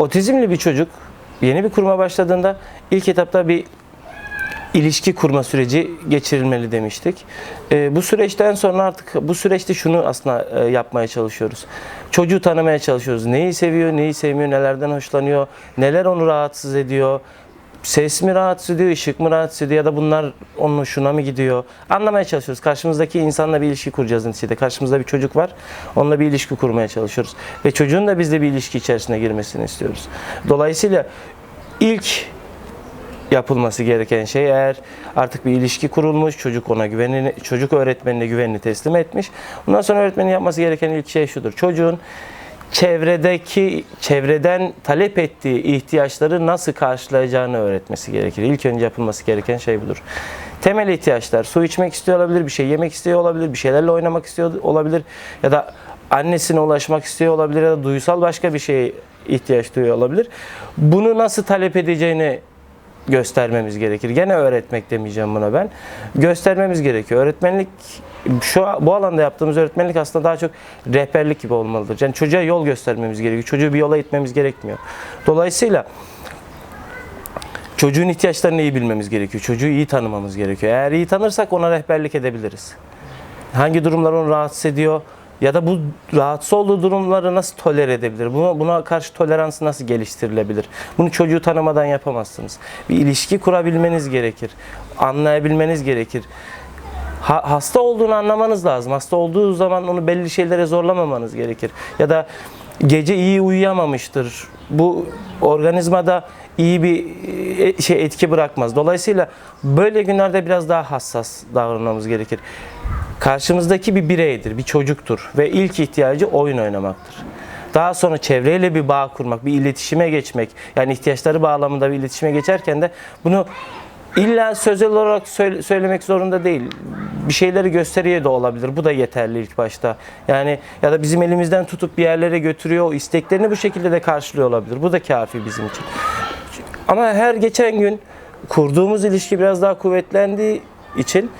Otizmli bir çocuk yeni bir kuruma başladığında ilk etapta bir ilişki kurma süreci geçirilmeli demiştik. Ee, bu süreçten sonra artık bu süreçte şunu aslında e, yapmaya çalışıyoruz. Çocuğu tanımaya çalışıyoruz. Neyi seviyor, neyi sevmiyor, nelerden hoşlanıyor, neler onu rahatsız ediyor. Ses mi rahatsız ediyor, ışık mı rahatsız ediyor ya da bunlar onun hoşuna mı gidiyor? Anlamaya çalışıyoruz. Karşımızdaki insanla bir ilişki kuracağız neticede. Karşımızda bir çocuk var. Onunla bir ilişki kurmaya çalışıyoruz. Ve çocuğun da bizle bir ilişki içerisine girmesini istiyoruz. Dolayısıyla ilk yapılması gereken şey eğer artık bir ilişki kurulmuş, çocuk ona güvenini, çocuk öğretmenine güvenini teslim etmiş. Bundan sonra öğretmenin yapması gereken ilk şey şudur. Çocuğun çevredeki çevreden talep ettiği ihtiyaçları nasıl karşılayacağını öğretmesi gerekir. İlk önce yapılması gereken şey budur. Temel ihtiyaçlar, su içmek istiyor olabilir, bir şey yemek istiyor olabilir, bir şeylerle oynamak istiyor olabilir ya da annesine ulaşmak istiyor olabilir ya da duysal başka bir şeye ihtiyaç duyuyor olabilir. Bunu nasıl talep edeceğini göstermemiz gerekir. Gene öğretmek demeyeceğim buna ben. Göstermemiz gerekiyor. Öğretmenlik şu bu alanda yaptığımız öğretmenlik aslında daha çok rehberlik gibi olmalıdır. Yani çocuğa yol göstermemiz gerekiyor. Çocuğu bir yola itmemiz gerekmiyor. Dolayısıyla çocuğun ihtiyaçlarını iyi bilmemiz gerekiyor. Çocuğu iyi tanımamız gerekiyor. Eğer iyi tanırsak ona rehberlik edebiliriz. Hangi durumlar onu rahatsız ediyor? Ya da bu rahatsız olduğu durumları nasıl tolere edebilir? Buna, buna karşı toleransı nasıl geliştirilebilir? Bunu çocuğu tanımadan yapamazsınız. Bir ilişki kurabilmeniz gerekir. Anlayabilmeniz gerekir. Ha- hasta olduğunu anlamanız lazım. Hasta olduğu zaman onu belli şeylere zorlamamanız gerekir. Ya da gece iyi uyuyamamıştır. Bu organizmada iyi bir e, şey etki bırakmaz. Dolayısıyla böyle günlerde biraz daha hassas davranmamız gerekir. Karşımızdaki bir bireydir, bir çocuktur ve ilk ihtiyacı oyun oynamaktır. Daha sonra çevreyle bir bağ kurmak, bir iletişime geçmek, yani ihtiyaçları bağlamında bir iletişime geçerken de bunu illa sözel olarak söyle- söylemek zorunda değil. Bir şeyleri gösteriyor da olabilir. Bu da yeterli ilk başta. Yani ya da bizim elimizden tutup bir yerlere götürüyor, o isteklerini bu şekilde de karşılıyor olabilir. Bu da kafi bizim için. Ama her geçen gün kurduğumuz ilişki biraz daha kuvvetlendiği için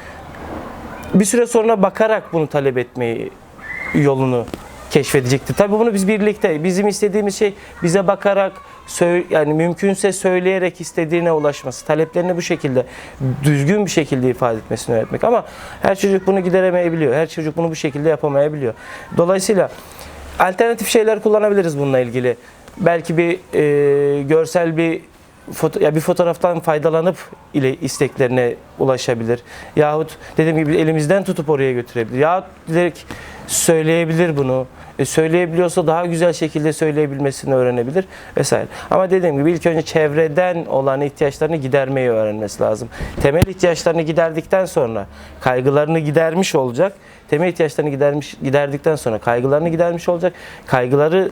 bir süre sonra bakarak bunu talep etmeyi yolunu keşfedecektir. Tabii bunu biz birlikte, bizim istediğimiz şey bize bakarak, yani mümkünse söyleyerek istediğine ulaşması, taleplerini bu şekilde düzgün bir şekilde ifade etmesini öğretmek. Ama her çocuk bunu gideremeyebiliyor. Her çocuk bunu bu şekilde yapamayabiliyor. Dolayısıyla alternatif şeyler kullanabiliriz bununla ilgili. Belki bir e, görsel bir foto, ya bir fotoğraftan faydalanıp ile isteklerine ulaşabilir. Yahut dediğim gibi elimizden tutup oraya götürebilir. Yahut direkt söyleyebilir bunu. E, söyleyebiliyorsa daha güzel şekilde söyleyebilmesini öğrenebilir vesaire. Ama dediğim gibi ilk önce çevreden olan ihtiyaçlarını gidermeyi öğrenmesi lazım. Temel ihtiyaçlarını giderdikten sonra kaygılarını gidermiş olacak. Temel ihtiyaçlarını gidermiş giderdikten sonra kaygılarını gidermiş olacak. Kaygıları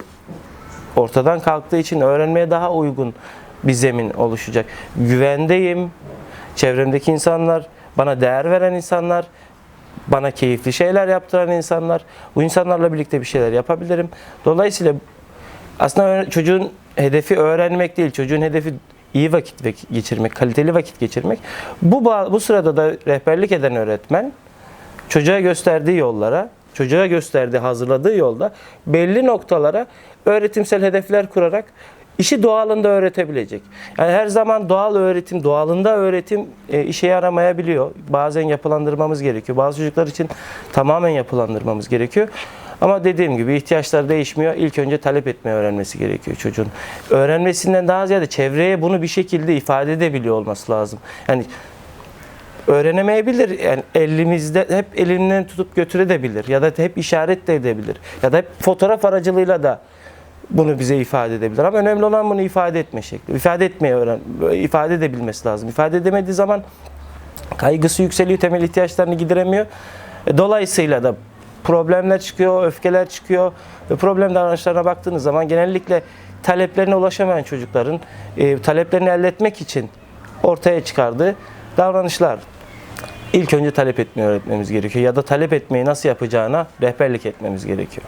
ortadan kalktığı için öğrenmeye daha uygun bir zemin oluşacak. Güvendeyim. Çevremdeki insanlar, bana değer veren insanlar, bana keyifli şeyler yaptıran insanlar. Bu insanlarla birlikte bir şeyler yapabilirim. Dolayısıyla aslında çocuğun hedefi öğrenmek değil, çocuğun hedefi iyi vakit geçirmek, kaliteli vakit geçirmek. Bu bu sırada da rehberlik eden öğretmen çocuğa gösterdiği yollara, çocuğa gösterdiği, hazırladığı yolda belli noktalara öğretimsel hedefler kurarak işi doğalında öğretebilecek. Yani her zaman doğal öğretim, doğalında öğretim e, işe yaramayabiliyor. Bazen yapılandırmamız gerekiyor. Bazı çocuklar için tamamen yapılandırmamız gerekiyor. Ama dediğim gibi ihtiyaçlar değişmiyor. İlk önce talep etmeyi öğrenmesi gerekiyor çocuğun. Öğrenmesinden daha ziyade çevreye bunu bir şekilde ifade edebiliyor olması lazım. Yani öğrenemeyebilir. Yani elimizde hep elinden tutup götürebilir ya da hep işaret de edebilir ya da hep fotoğraf aracılığıyla da bunu bize ifade edebilir. Ama önemli olan bunu ifade etme şekli. İfade etmeyi öğren, ifade edebilmesi lazım. İfade edemediği zaman kaygısı yükseliyor, temel ihtiyaçlarını gideremiyor. E, Dolayısıyla da problemler çıkıyor, öfkeler çıkıyor ve problem davranışlarına baktığınız zaman genellikle taleplerine ulaşamayan çocukların e, taleplerini elde etmek için ortaya çıkardığı davranışlar. İlk önce talep etmeyi öğretmemiz gerekiyor ya da talep etmeyi nasıl yapacağına rehberlik etmemiz gerekiyor.